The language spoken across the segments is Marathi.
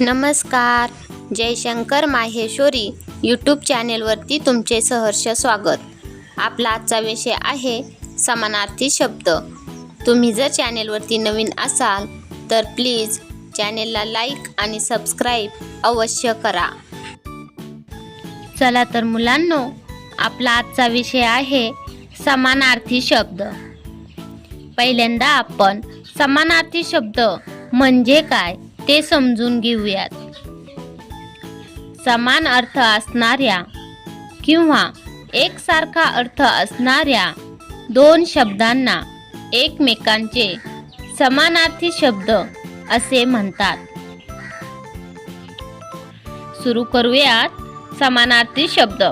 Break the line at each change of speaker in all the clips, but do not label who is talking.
नमस्कार. जयशंकर माहेश्वरी यूट्यूब चॅनेलवरती तुमचे सहर्ष स्वागत. आपला आजचा विषय आहे समानार्थी शब्द. तुम्ही जर चॅनेलवरती नवीन असाल तर प्लीज चॅनेलला लाईक आणि सबस्क्राईब अवश्य करा. चला तर मुलांनो आपला आजचा विषय आहे समानार्थी शब्द. पहिल्यांदा आपण समानार्थी शब्द म्हणजे काय? ते समजून घेऊयात. समान अर्थ असणाऱ्या किंवा एकसारखा अर्थ असणाऱ्या दोन शब्दांना एकमेकांचे समानार्थी शब्द असे म्हणतात. सुरू करूयात समानार्थी शब्द.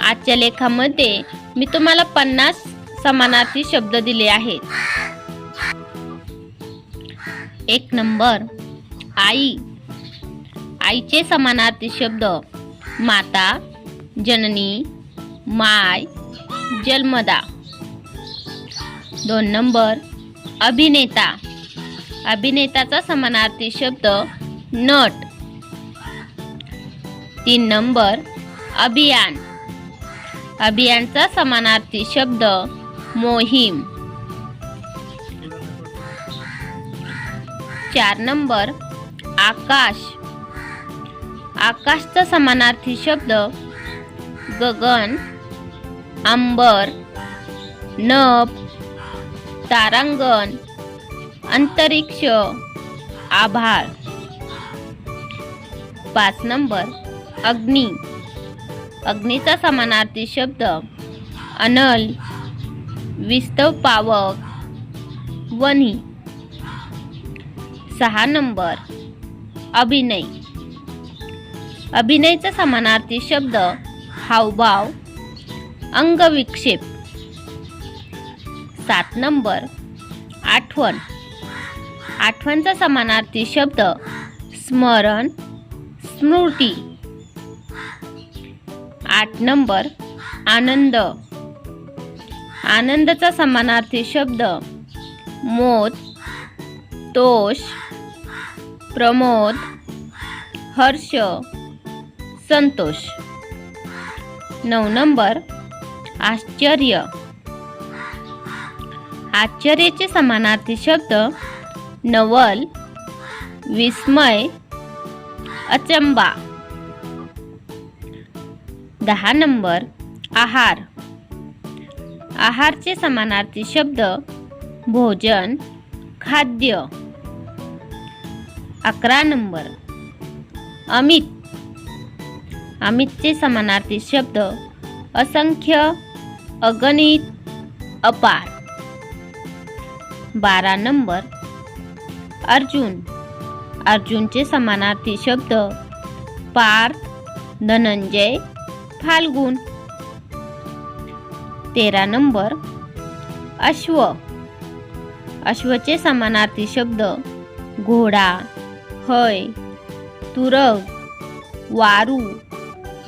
आजच्या लेखामध्ये मी तुम्हाला पन्नास समानार्थी शब्द दिले आहेत. एक नंबर. आई. आईचे समानार्थी शब्द. माता जननी माय जन्मदा. दोन नंबर अभिनेता. अभिनेताचा समानार्थी शब्द नट. तीन नंबर अभियान. अभियानचा समानार्थी शब्द मोहीम. चार नंबर आकाश. आकाशचा समानार्थी शब्द गगन आंबर नभ तारांगण अंतरिक्ष आभाळ. पाच नंबर अग्नी. अग्नीचा समानार्थी शब्द अनल विस्तव पावक वनी सहा नंबर अभिनय. अभिनयचा समानार्थी शब्द हावभाव अंगविक्षेप. सात नंबर आठवण. आठवणचा समानार्थी शब्द स्मरण स्मृती. आठ नंबर आनंद. आनंदाचा समानार्थी शब्द मोद तोष. प्रमोद हर्ष संतोष. नऊ नंबर आश्चर्य. आश्चर्याचे समानार्थी शब्द नवल विस्मय अचंबा. दहा नंबर आहार. आहारचे समानार्थी शब्द भोजन खाद्य. अकरा नंबर. अमित. अमितचे समानार्थी शब्द असंख्य अगणित अपार. बारा नंबर. अर्जुन. अर्जुनचे समानार्थी शब्द पार्थ धनंजय फाल्गुन. तेरा नंबर. अश्व. अश्वचे समानार्थी शब्द घोडा. हय. तुरग वारू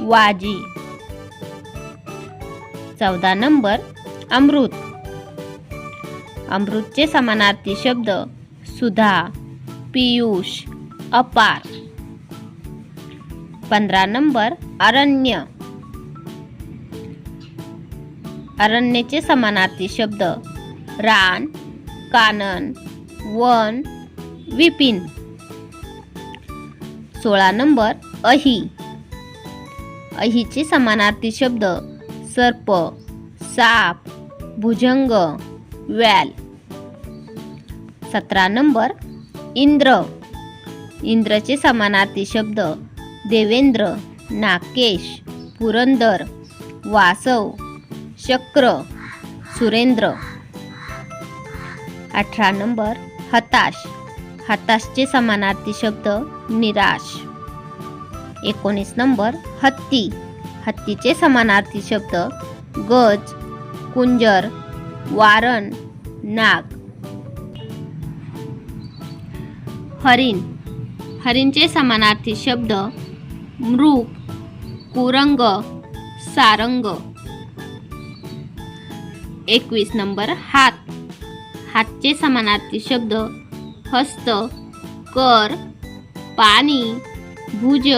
वाजी. चौदा नंबर अमृत. अमृतचे समानार्थी शब्द सुधा पियुष अपार. पंधरा नंबर अरण्य. अरण्यचे समानार्थी शब्द रान कानन वन विपिन. सोळा नंबर अही. अहीचे समानार्थी शब्द सर्प साप भुजंग व्याल. सतरा नंबर इंद्र. इंद्रचे समानार्थी शब्द देवेंद्र नाकेश पुरंदर वासव शक्र सुरेंद्र. अठरा नंबर हताश. हताशचे समानार्थी शब्द निराश. एकोणीस नंबर हत्ती. हत्तीचे समानार्थी शब्द गज कुंजर वारण नाग. हरिण. हरिणचे समानार्थी शब्द मृग कुरंग सारंग. एकवीस नंबर हात. हातचे समानार्थी शब्द हस्त कर पाणी भुज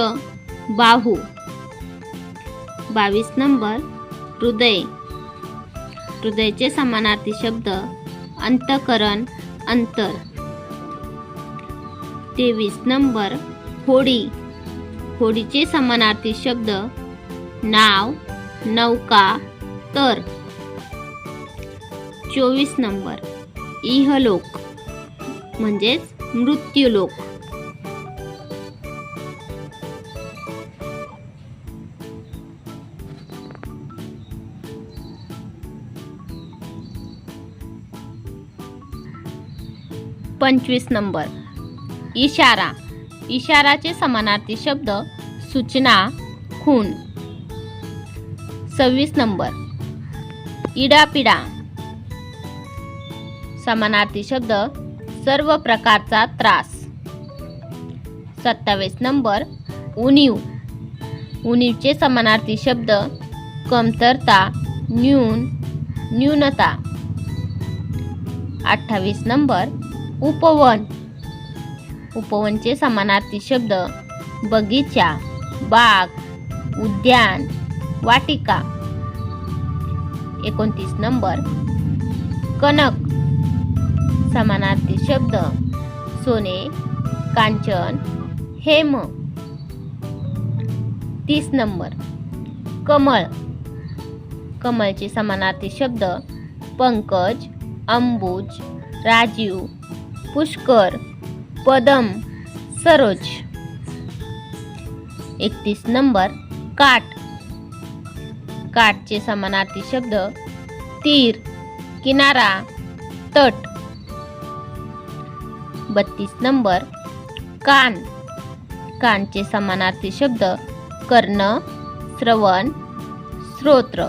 बाहू. बावीस नंबर हृदय. हृदयचे समानार्थी शब्द अंतकरण अंतर. तेवीस नंबर होडी. होडीचे समानार्थी शब्द नाव नौका तर. चोवीस नंबर इहलोक. म्हणजेच मृत्यूलोक. पंचवीस नंबर. इशारा. इशाराचे समानार्थी शब्द सूचना खून. सव्वीस नंबर. इडापिडा. समानार्थी शब्द सर्व प्रकारचा त्रास. सत्तावीस नंबर उणीव. उणीवचे समानार्थी शब्द कमतरता न्यून न्यूनता. अठ्ठावीस नंबर उपवन. उपवनचे समानार्थी शब्द बगीचा बाग उद्यान वाटिका. एकोणतीस नंबर कनक समानार्थी शब्द. सोने कांचन हेम. तीस नंबर. कमळ. कमळचे समानार्थी शब्द पंकज अंबुज राजीव पुष्कर पदम सरोज. एकतीस नंबर. काट काटचे समानार्थी शब्द तीर किनारा तट. बत्तीस नंबर. कान. कानचे समानार्थी शब्द कर्ण श्रवण स्रोत्र.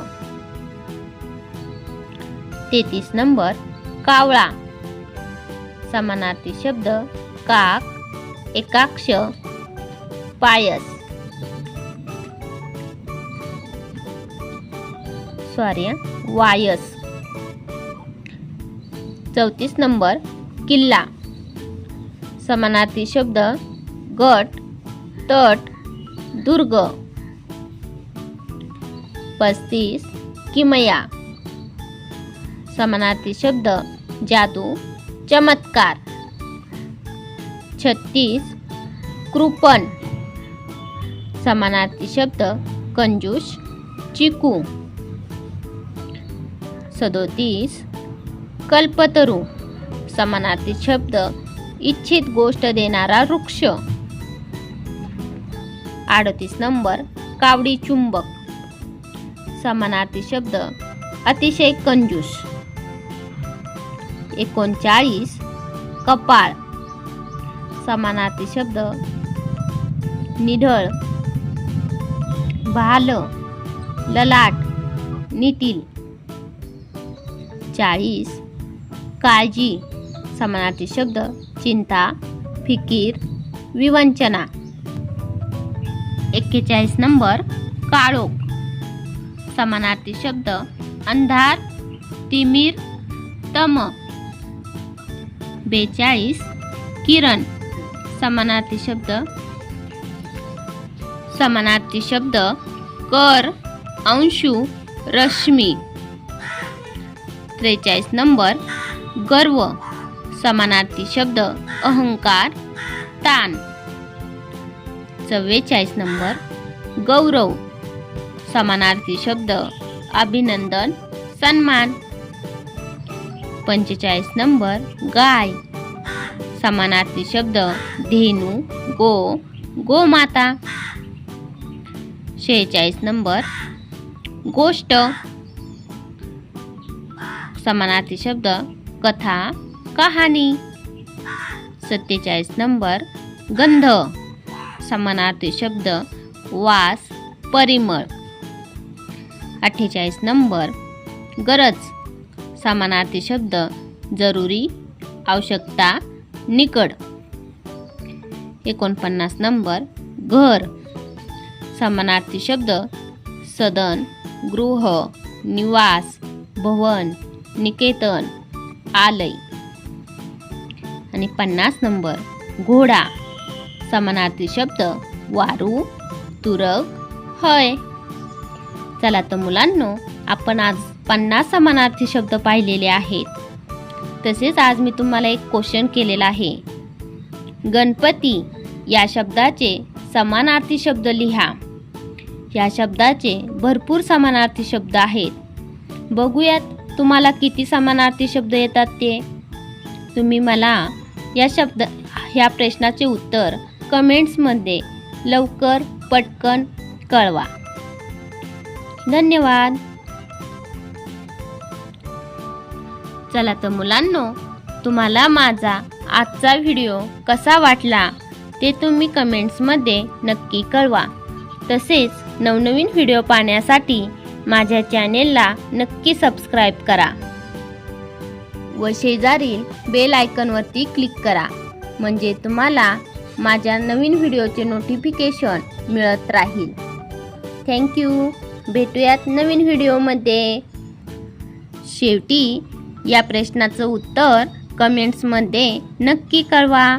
तेहतीस नंबर. कावळा. समानार्थी शब्द काक एकाक्ष पायस. सॉरी वायस. चौतीस नंबर. किल्ला. समानार्थी शब्द गट तट दुर्ग. पस्तीस किमया. समानार्थी शब्द जादू चमत्कार. छत्तीस कृपण. समानार्थी शब्द कंजूष चिकू. सदोतीस कल्पतरू. समानार्थी शब्द इच्छित गोष्ट देणारा वृक्ष. अडतीस नंबर कावडी चुंबक. समानार्थी शब्द अतिशय कंजूस. एकोणचाळीस कपाळ. समानार्थी शब्द निढळ. भाल ललाट नितील चाळीस काळजी. समानार्थी शब्द चिंता फिकीर विवंचना. एक्केचाळीस नंबर काळोख. समानार्थी शब्द अंधार तिमीर तम. बेचाळीस किरण. समानार्थी शब्द समानार्थी शब्द कर अंशु रश्मी. त्रेचाळीस नंबर गर्व. समानार्थी शब्द अहंकार तान चव्वेचाळीस नंबर गौरव. समानार्थी शब्द अभिनंदन सन्मान. पंचेचाळीस नंबर गाय. समानार्थी शब्द धेनू गो गोमाता. शेहेचाळीस नंबर गोष्ट. समानार्थी शब्द कथा. कहाणी सत्तेचाळीस नंबर गंध. समानार्थी शब्द वास परिमळ. अठ्ठेचाळीस नंबर गरज. समानार्थी शब्द जरुरी आवश्यकता निकड. एकोणपन्नास नंबर घर. समानार्थी शब्द सदन गृह निवास भवन निकेतन आलय. आणि पन्नास नंबर घोडा. समानार्थी शब्द वारू तुरक हय. चला तर मुलांनो आपण आज पन्नास समानार्थी शब्द पाहिलेले आहेत. तसेच आज मी तुम्हाला एक क्वेश्चन केलेला आहे. गणपती या शब्दाचे समानार्थी शब्द लिहा. या शब्दाचे भरपूर समानार्थी शब्द आहेत. बघूयात तुम्हाला किती समानार्थी शब्द येतात ते. तुम्ही मला या शब्द ह्या प्रश्नाचे उत्तर कमेंट्समध्ये लवकर पटकन कळवा. धन्यवाद. चला तर मुलांनो तुम्हाला माझा आजचा व्हिडिओ कसा वाटला ते तुम्ही कमेंट्समध्ये नक्की कळवा. तसेच नवनवीन व्हिडिओ पाहण्यासाठी माझ्या चॅनेलला नक्की सबस्क्राईब करा. व शेजारील बेल आयकॉनवरती क्लिक करा. म्हणजे तुम्हाला माझ्या नवीन व्हिडिओचे नोटिफिकेशन मिळत राहील. थँक्यू भेटूयात नवीन व्हिडिओमध्ये शेवटी या प्रश्नाचं उत्तर कमेंट्समध्ये नक्की कळवा.